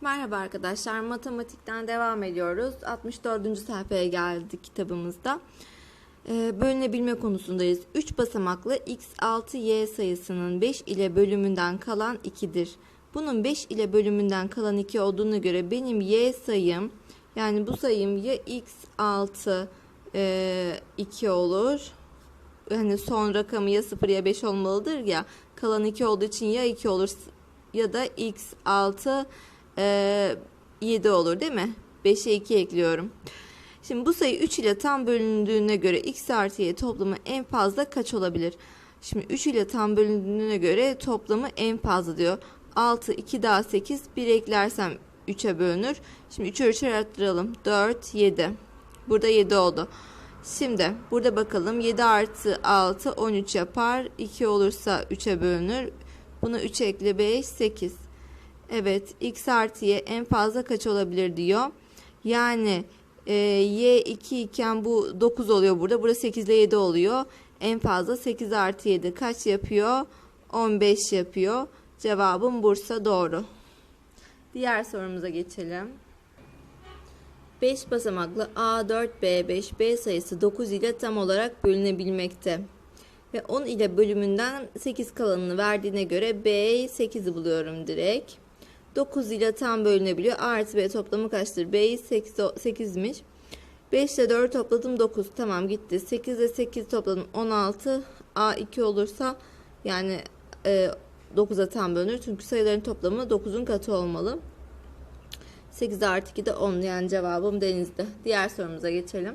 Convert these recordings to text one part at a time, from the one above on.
Merhaba arkadaşlar, matematikten devam ediyoruz. 64. sayfaya geldik kitabımızda. Ee, bölünebilme konusundayız. 3 basamaklı x 6 y sayısının 5 ile bölümünden kalan 2'dir. Bunun 5 ile bölümünden kalan 2 olduğuna göre benim y sayım yani bu sayım ya x 6 e, 2 olur. Hani son rakamı ya 0 ya 5 olmalıdır ya. Kalan 2 olduğu için ya 2 olur ya da x 6 e, 7 olur değil mi? 5'e 2 ekliyorum. Şimdi bu sayı 3 ile tam bölündüğüne göre x artı y toplamı en fazla kaç olabilir? Şimdi 3 ile tam bölündüğüne göre toplamı en fazla diyor. 6, 2 daha 8, 1 eklersem 3'e bölünür. Şimdi 3'ü 3'e arttıralım. 4, 7. Burada 7 oldu. Şimdi burada bakalım 7 artı 6 13 yapar. 2 olursa 3'e bölünür. Buna 3 ekle 5 8. Evet x artı y en fazla kaç olabilir diyor. Yani e, y 2 iken bu 9 oluyor burada. Burada 8 ile 7 oluyor. En fazla 8 artı 7 kaç yapıyor? 15 yapıyor. Cevabım Bursa doğru. Diğer sorumuza geçelim. 5 basamaklı A4B5B sayısı 9 ile tam olarak bölünebilmekte. Ve 10 ile bölümünden 8 kalanını verdiğine göre B 8'i buluyorum direkt. 9 ile tam bölünebiliyor. A artı B toplamı kaçtır? B 8'miş. 5 ile 4 topladım 9. Tamam gitti. 8 ile 8 topladım 16. A 2 olursa yani e, 9'a tam bölünür. Çünkü sayıların toplamı 9'un katı olmalı. 8 artı 2 de 10 yani cevabım denizde. Diğer sorumuza geçelim.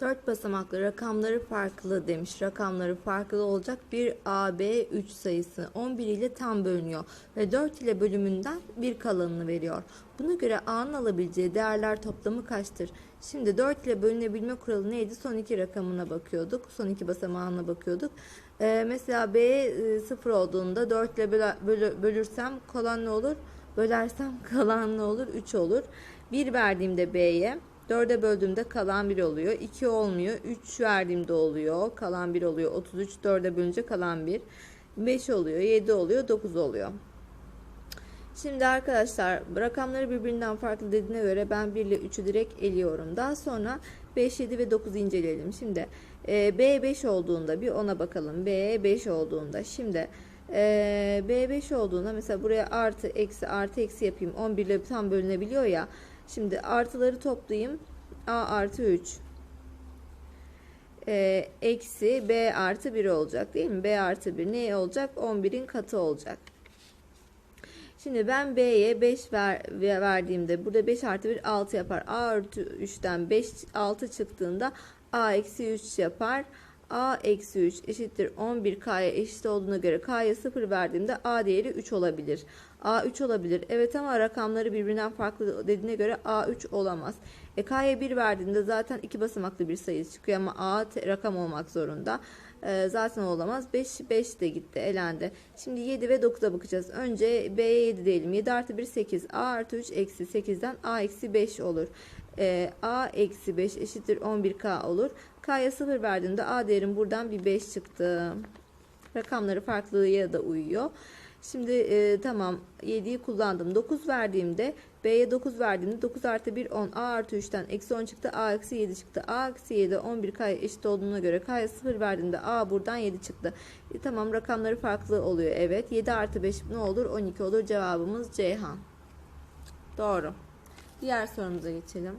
4 basamaklı rakamları farklı demiş. Rakamları farklı olacak bir AB 3 sayısı 11 ile tam bölünüyor ve 4 ile bölümünden bir kalanını veriyor. Buna göre A'nın alabileceği değerler toplamı kaçtır? Şimdi 4 ile bölünebilme kuralı neydi? Son iki rakamına bakıyorduk. Son iki basamağına bakıyorduk. Ee, mesela B e, 0 olduğunda 4 ile böl böl bölürsem kalan ne olur? Bölersem kalan ne olur? 3 olur. 1 verdiğimde B'ye 4'e böldüğümde kalan 1 oluyor. 2 olmuyor. 3 verdiğimde oluyor. Kalan 1 oluyor. 33 4'e bölünce kalan 1. 5 oluyor. 7 oluyor. 9 oluyor. Şimdi arkadaşlar rakamları birbirinden farklı dediğine göre ben 1 ile 3'ü direkt eliyorum. Daha sonra 5, 7 ve 9'u inceleyelim. Şimdi e, B 5 olduğunda bir ona bakalım. B 5 olduğunda şimdi e, B 5 olduğunda mesela buraya artı eksi artı eksi yapayım. 11 ile tam bölünebiliyor ya. Şimdi artıları toplayayım. A artı 3 e, eksi B artı 1 olacak değil mi? B artı 1 ne olacak? 11'in katı olacak. Şimdi ben B'ye 5 ver, verdiğimde burada 5 artı 1 6 yapar. A artı 3'ten 5 6 çıktığında A eksi 3 yapar. A eksi 3 eşittir 11 K'ya eşit olduğuna göre K'ya 0 verdiğimde A değeri 3 olabilir. A 3 olabilir. Evet ama rakamları birbirinden farklı dediğine göre A 3 olamaz. E K'ya 1 verdiğinde zaten iki basamaklı bir sayı çıkıyor ama A rakam olmak zorunda. E, zaten olamaz. 5, 5 de gitti elendi. Şimdi 7 ve 9'a bakacağız. Önce B'ye 7 diyelim. 7 artı 1 8. A artı 3 eksi 8'den A eksi 5 olur. E, A eksi 5 eşittir 11K olur. K'ya 0 verdiğimde A değerim buradan bir 5 çıktı. Rakamları farklılığa da uyuyor. Şimdi e, tamam 7'yi kullandım. 9 verdiğimde B'ye 9 verdiğimde 9 artı 1 10 A artı 3'ten eksi 10 çıktı. A eksi 7 çıktı. A eksi 7 11 K'ya eşit olduğuna göre K'ya 0 verdiğimde A buradan 7 çıktı. E, tamam rakamları farklı oluyor. Evet 7 artı 5 ne olur? 12 olur. Cevabımız Ceyhan. Doğru. Diğer sorumuza geçelim.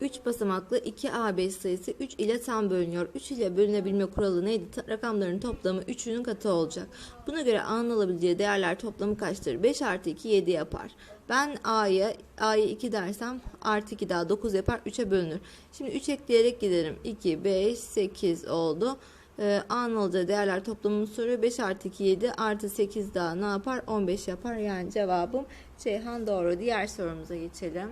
3 basamaklı 2A5 sayısı 3 ile tam bölünüyor. 3 ile bölünebilme kuralı neydi? Rakamların toplamı 3'ünün katı olacak. Buna göre A'nın alabileceği değerler toplamı kaçtır? 5 artı 2 7 yapar. Ben A'ya A'ya 2 dersem artı 2 daha 9 yapar 3'e bölünür. Şimdi 3 ekleyerek giderim. 2, 5, 8 oldu. Ee, A'nın alacağı değerler toplamını soruyor. 5 artı 2 7 artı 8 daha ne yapar? 15 yapar. Yani cevabım Ceyhan doğru. Diğer sorumuza geçelim.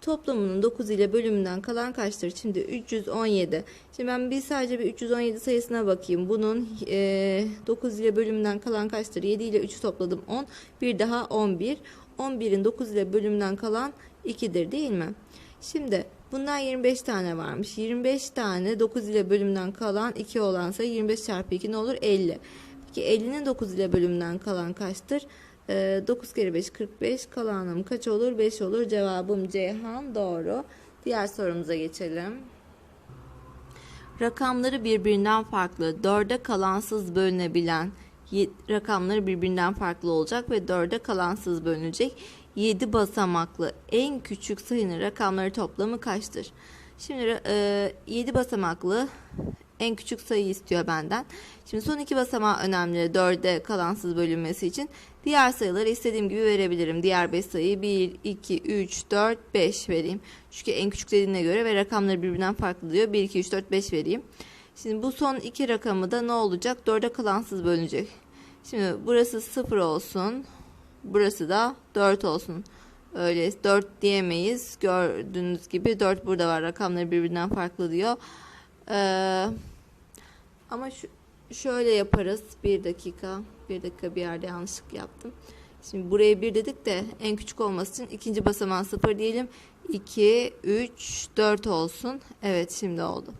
Toplamının 9 ile bölümünden kalan kaçtır? Şimdi 317. Şimdi ben bir sadece bir 317 sayısına bakayım. Bunun e, 9 ile bölümünden kalan kaçtır? 7 ile 3'ü topladım 10. Bir daha 11. 11'in 9 ile bölümünden kalan 2'dir değil mi? Şimdi bundan 25 tane varmış. 25 tane 9 ile bölümden kalan 2 olan sayı 25 çarpı 2 ne olur? 50. Peki 50'nin 9 ile bölümünden kalan kaçtır? Ee, 9 kere 5 45 kalanım kaç olur? 5 olur. Cevabım Ceyhan doğru. Diğer sorumuza geçelim. Rakamları birbirinden farklı, 4'e kalansız bölünebilen rakamları birbirinden farklı olacak ve 4'e kalansız bölünecek 7 basamaklı en küçük sayının rakamları toplamı kaçtır? Şimdi e, 7 basamaklı en küçük sayı istiyor benden. Şimdi son iki basamağı önemli 4'e kalansız bölünmesi için. Diğer sayıları istediğim gibi verebilirim. Diğer 5 sayıyı 1, 2, 3, 4, 5 vereyim. Çünkü en küçük dediğine göre ve rakamları birbirinden farklı diyor. 1, 2, 3, 4, 5 vereyim. Şimdi bu son iki rakamı da ne olacak? 4'e kalansız bölünecek. Şimdi burası 0 olsun. Burası da 4 olsun. Öyle 4 diyemeyiz. Gördüğünüz gibi 4 burada var. Rakamları birbirinden farklı diyor. Ee, ama şu, şöyle yaparız. Bir dakika. Bir dakika bir yerde yanlışlık yaptım. Şimdi buraya bir dedik de en küçük olması için ikinci basamağı 0 diyelim. 2, 3, 4 olsun. Evet şimdi oldu.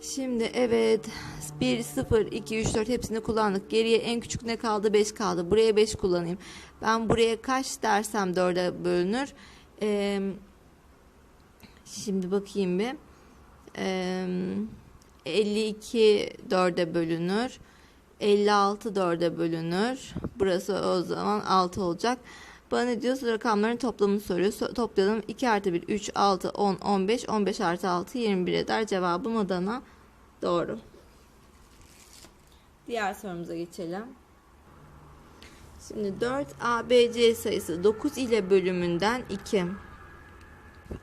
Şimdi evet 1, 0, 2, 3, 4 hepsini kullandık. Geriye en küçük ne kaldı? 5 kaldı. Buraya 5 kullanayım. Ben buraya kaç dersem 4'e bölünür. Ee, şimdi bakayım bir. Ee, 52 4'e bölünür. 56 4'e bölünür. Burası o zaman 6 olacak. Bana ne diyor? Rakamların toplamını soruyor. So- toplayalım. 2 artı 1, 3, 6, 10, 15. 15 artı 6, 21 eder. Cevabım Adana. Doğru. Diğer sorumuza geçelim. Şimdi 4 ABC sayısı 9 ile bölümünden 2.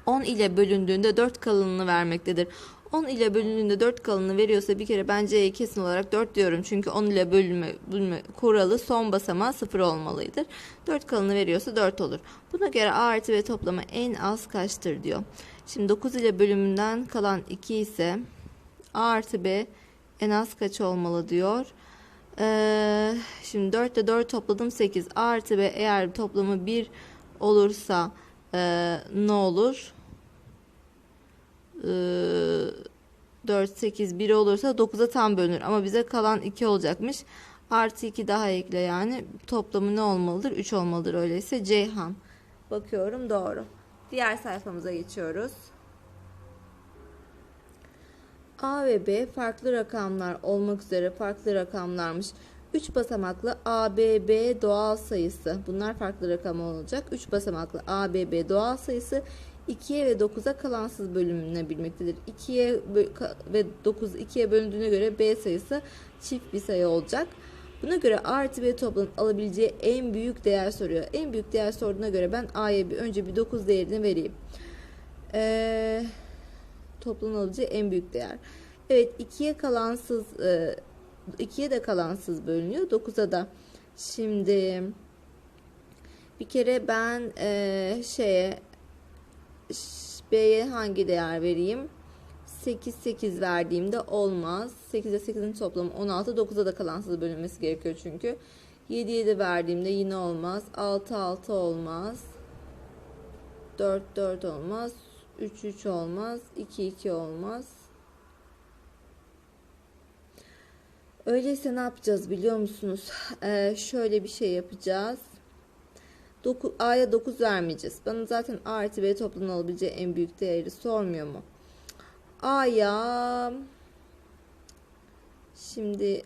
10 ile bölündüğünde 4 kalınlığını vermektedir. 10 ile bölündüğünde 4 kalınlığı veriyorsa bir kere ben C'ye kesin olarak 4 diyorum. Çünkü 10 ile bölünme, bölünme kuralı son basamağı 0 olmalıdır. 4 kalınlığı veriyorsa 4 olur. Buna göre A artı B toplamı en az kaçtır diyor. Şimdi 9 ile bölümünden kalan 2 ise A artı B en az kaç olmalı diyor. Ee, şimdi 4 ile 4 topladım 8. A artı B eğer toplamı 1 olursa e, ne olur? Ee, 4, 8, 1 olursa 9'a tam bölünür. Ama bize kalan 2 olacakmış. Artı 2 daha ekle yani. Toplamı ne olmalıdır? 3 olmalıdır öyleyse. Ceyhan. Bakıyorum doğru. Diğer sayfamıza geçiyoruz. A ve B farklı rakamlar olmak üzere farklı rakamlarmış. 3 basamaklı ABB doğal sayısı. Bunlar farklı rakam olacak. 3 basamaklı ABB doğal sayısı 2'ye ve 9'a kalansız bölünebilmektedir. 2'ye bö- ka- ve 9 2'ye bölündüğüne göre B sayısı çift bir sayı olacak. Buna göre A artı B toplamın alabileceği en büyük değer soruyor. En büyük değer sorduğuna göre ben A'ya bir önce bir 9 değerini vereyim. Eee toplamın alabileceği en büyük değer. Evet 2'ye kalansız e, 2'ye de kalansız bölünüyor. 9'a da. Şimdi bir kere ben e, şeye B'ye hangi değer vereyim? 8 8 verdiğimde olmaz. 8 ile 8'in toplamı 16. 9'a da kalansız bölünmesi gerekiyor çünkü. 7 7 verdiğimde yine olmaz. 6 6 olmaz. 4 4 olmaz. 3 3 olmaz. 2 2 olmaz. Öyleyse ne yapacağız biliyor musunuz? Ee, şöyle bir şey yapacağız. Doku- A'ya 9 vermeyeceğiz. Bana zaten A artı B toplamının alabileceği en büyük değeri sormuyor mu? A'ya şimdi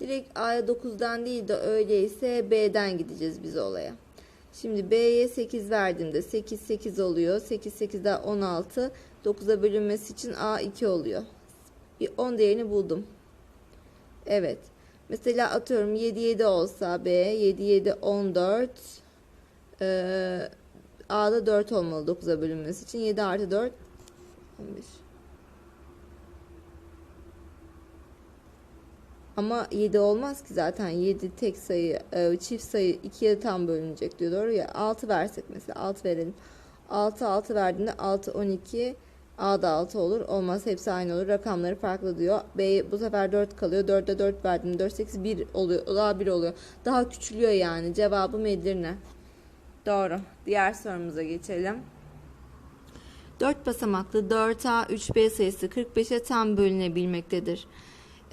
direkt A'ya 9'dan değil de öyleyse B'den gideceğiz biz olaya. Şimdi B'ye 8 verdiğimde 8 8 oluyor. 8 8 daha 16. 9'a bölünmesi için A 2 oluyor. Bir 10 değerini buldum. Evet. Mesela atıyorum 7 7 olsa B 7 7 14 ee, A'da 4 olmalı 9'a bölünmesi için. 7 artı 4 15 Ama 7 olmaz ki zaten. 7 tek sayı e, çift sayı 2'ye tam bölünecek diyor. Doğru ya. 6 versek mesela 6 verelim. 6 6 verdiğinde 6 12 A'da 6 olur olmaz. Hepsi aynı olur. Rakamları farklı diyor. B bu sefer 4 kalıyor. 4'e 4 verdiğinde 4 8 1 oluyor. Daha 1 oluyor. Daha küçülüyor yani. Cevabım Edirne doğru. Diğer sorumuza geçelim. 4 basamaklı 4A 3B sayısı 45'e tam bölünebilmektedir.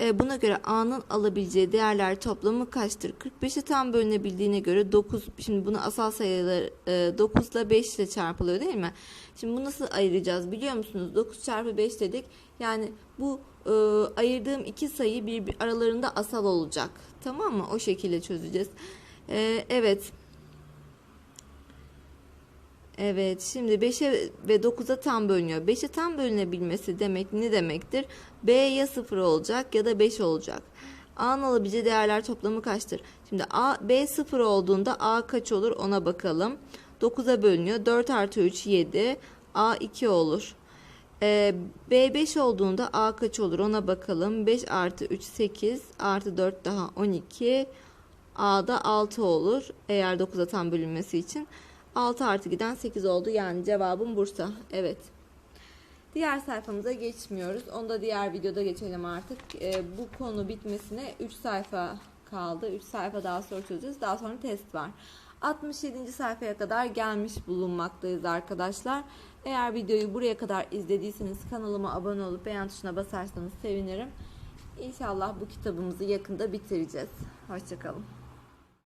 E, buna göre A'nın alabileceği değerler toplamı kaçtır? 45'e tam bölünebildiğine göre 9, şimdi bunu asal sayılar e, 9 ile 5 ile çarpılıyor değil mi? Şimdi bunu nasıl ayıracağız biliyor musunuz? 9 çarpı 5 dedik. Yani bu e, ayırdığım iki sayı bir, bir aralarında asal olacak. Tamam mı? O şekilde çözeceğiz. E, evet. Evet, şimdi 5'e ve 9'a tam bölünüyor. 5'e tam bölünebilmesi demek ne demektir? B ya 0 olacak ya da 5 olacak. A'nın alabileceği değerler toplamı kaçtır? Şimdi A, B 0 olduğunda A kaç olur ona bakalım. 9'a bölünüyor. 4 artı 3 7. A 2 olur. Ee, B 5 olduğunda A kaç olur ona bakalım. 5 artı 3 8 artı 4 daha 12. A'da 6 olur. Eğer 9'a tam bölünmesi için. 6 artı giden 8 oldu. Yani cevabım Bursa. Evet. Diğer sayfamıza geçmiyoruz. Onu da diğer videoda geçelim artık. Ee, bu konu bitmesine 3 sayfa kaldı. 3 sayfa daha soru çözeceğiz. Daha sonra test var. 67. sayfaya kadar gelmiş bulunmaktayız arkadaşlar. Eğer videoyu buraya kadar izlediyseniz kanalıma abone olup beğen tuşuna basarsanız sevinirim. İnşallah bu kitabımızı yakında bitireceğiz. Hoşçakalın.